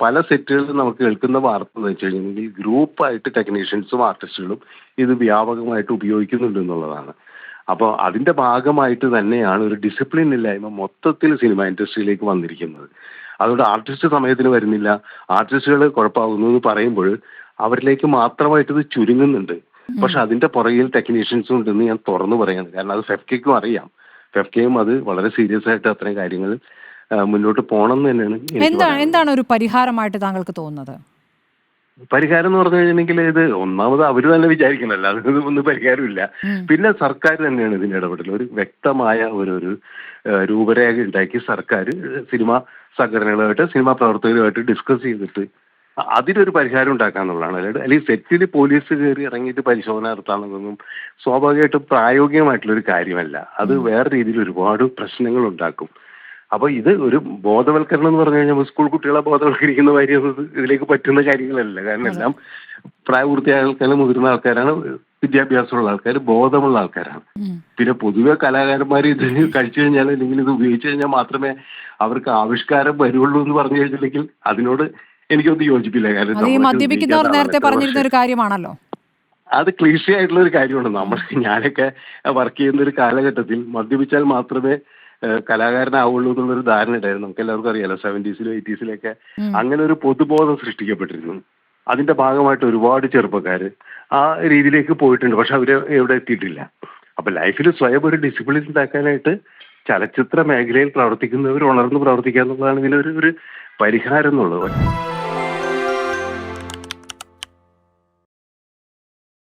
പല സെറ്റുകളിലും നമുക്ക് കേൾക്കുന്ന വാർത്ത എന്ന് വെച്ച് കഴിഞ്ഞിട്ടുണ്ടെങ്കിൽ ഗ്രൂപ്പായിട്ട് ടെക്നീഷ്യൻസും ആർട്ടിസ്റ്റുകളും ഇത് വ്യാപകമായിട്ട് ഉപയോഗിക്കുന്നുണ്ട് എന്നുള്ളതാണ്. അപ്പോൾ അതിന്റെ ഭാഗമായിട്ട് തന്നെയാണ് ഒരു ഡിസിപ്ലിൻ ഇല്ലായ്മ മൊത്തത്തിൽ സിനിമ ഇൻഡസ്ട്രിയിലേക്ക് വന്നിരിക്കുന്നത്. അതുകൊണ്ട് ആർട്ടിസ്റ്റ് സമയത്തിന് വരുന്നില്ല. ആർട്ടിസ്റ്റുകൾ കുഴപ്പമാകുന്നു എന്ന് പറയുമ്പോൾ അവരിലേക്ക് മാത്രമായിട്ട് ഇത് ചുരുങ്ങുന്നുണ്ട്. പക്ഷെ അതിന്റെ പുറകിൽ ടെക്നീഷ്യൻസും ഉണ്ടെന്ന് ഞാൻ തുറന്നു പറയാണ് കാരണം അത് ഫെഫ്കയ്ക്കും അറിയാം. ഫെഫ്കയും അത് വളരെ സീരിയസ് ആയിട്ട് അത്രയും കാര്യങ്ങൾ മുന്നോട്ട് പോകണം എന്ന് തന്നെയാണ് എന്താണ് എന്താണ് ഒരു പരിഹാരമായിട്ട് താങ്കൾക്ക് തോന്നുന്നത്? പരിഹാരം എന്ന് പറഞ്ഞു കഴിഞ്ഞിട്ടുണ്ടെങ്കിൽ ഇത് ഒന്നാമത് അവർ തന്നെ വിചാരിക്കണല്ലോ അത് ഒന്നും പരിഹാരമില്ല. പിന്നെ സർക്കാർ തന്നെയാണ് ഇതിന്റെ ഇടപെടൽ. ഒരു വ്യക്തമായ ഒരു ഒരു രൂപരേഖ ഉണ്ടാക്കി സർക്കാർ സിനിമ സംഘടനകളുമായിട്ട് സിനിമാ പ്രവർത്തകരുമായിട്ട് ഡിസ്കസ് ചെയ്തിട്ട് അതിലൊരു അതിനൊരു പരിഹാരം ഉണ്ടാക്കാന്നുള്ളതാണ് അല്ലാണ്ട് അല്ലെങ്കിൽ സെറ്റിൽ പോലീസ് കയറി ഇറങ്ങിയിട്ട് പരിശോധന നടത്താണെന്നൊന്നും സ്വാഭാവികമായിട്ടും പ്രായോഗികമായിട്ടുള്ള ഒരു കാര്യമല്ല. അത് വേറെ രീതിയിൽ ഒരുപാട് പ്രശ്നങ്ങൾ ഉണ്ടാക്കും. അപ്പൊ ഇത് ഒരു ബോധവൽക്കരണം എന്ന് പറഞ്ഞു കഴിഞ്ഞാൽ സ്കൂൾ കുട്ടികളെ ബോധവൽക്കരിക്കുന്ന കാര്യം ഇതിലേക്ക് പറ്റുന്ന കാര്യങ്ങളല്ല. കാരണം എല്ലാം പ്രായപൂർത്തിയായ ആൾക്കാരും മുതിർന്ന ആൾക്കാരാണ് വിദ്യാഭ്യാസമുള്ള ആൾക്കാർ ബോധമുള്ള ആൾക്കാരാണ്. പിന്നെ പൊതുവെ കലാകാരന്മാർ ഇത് കഴിച്ചു കഴിഞ്ഞാൽ അല്ലെങ്കിൽ ഇത് ഉപയോഗിച്ചു കഴിഞ്ഞാൽ മാത്രമേ അവർക്ക് ആവിഷ്കാരം വരുള്ളൂ എന്ന് പറഞ്ഞു കഴിഞ്ഞിട്ടില്ലെങ്കിൽ അതിനോട് എനിക്കൊന്നും യോജിപ്പില്ല. കാര്യം മദ്യപിക്കുന്നവർ നേരത്തെ പറഞ്ഞിരുന്ന ഒരു കാര്യമാണല്ലോ. അത് ക്ലീഷ ആയിട്ടുള്ള ഒരു കാര്യമാണ്. നമ്മൾ ഞാനൊക്കെ വർക്ക് ചെയ്യുന്ന ഒരു കാലഘട്ടത്തിൽ മദ്യപിച്ചാൽ മാത്രമേ കലാകാരനാവുള്ളൂ എന്നുള്ളൊരു ധാരണ ഉണ്ടായിരുന്നു നമുക്ക് എല്ലാവർക്കും അറിയാലോ സെവന്റീസിലും എയ്റ്റീസിലൊക്കെ. അങ്ങനെ ഒരു പൊതുബോധം സൃഷ്ടിക്കപ്പെട്ടിരുന്നു. അതിന്റെ ഭാഗമായിട്ട് ഒരുപാട് ചെറുപ്പക്കാർ ആ രീതിയിലേക്ക് പോയിട്ടുണ്ട്. പക്ഷെ അവർ എവിടെ എത്തിയിട്ടില്ല. അപ്പൊ ലൈഫിൽ സ്വയം ഒരു ഡിസിപ്ലിൻ ഉണ്ടാക്കാനായിട്ട് ചലച്ചിത്ര മേഖലയിൽ പ്രവർത്തിക്കുന്നവർ ഉണർന്ന് പ്രവർത്തിക്കുക എന്നുള്ളതാണ് ഇതിനൊരു ഒരു പരിഹാരം എന്നുള്ളത്.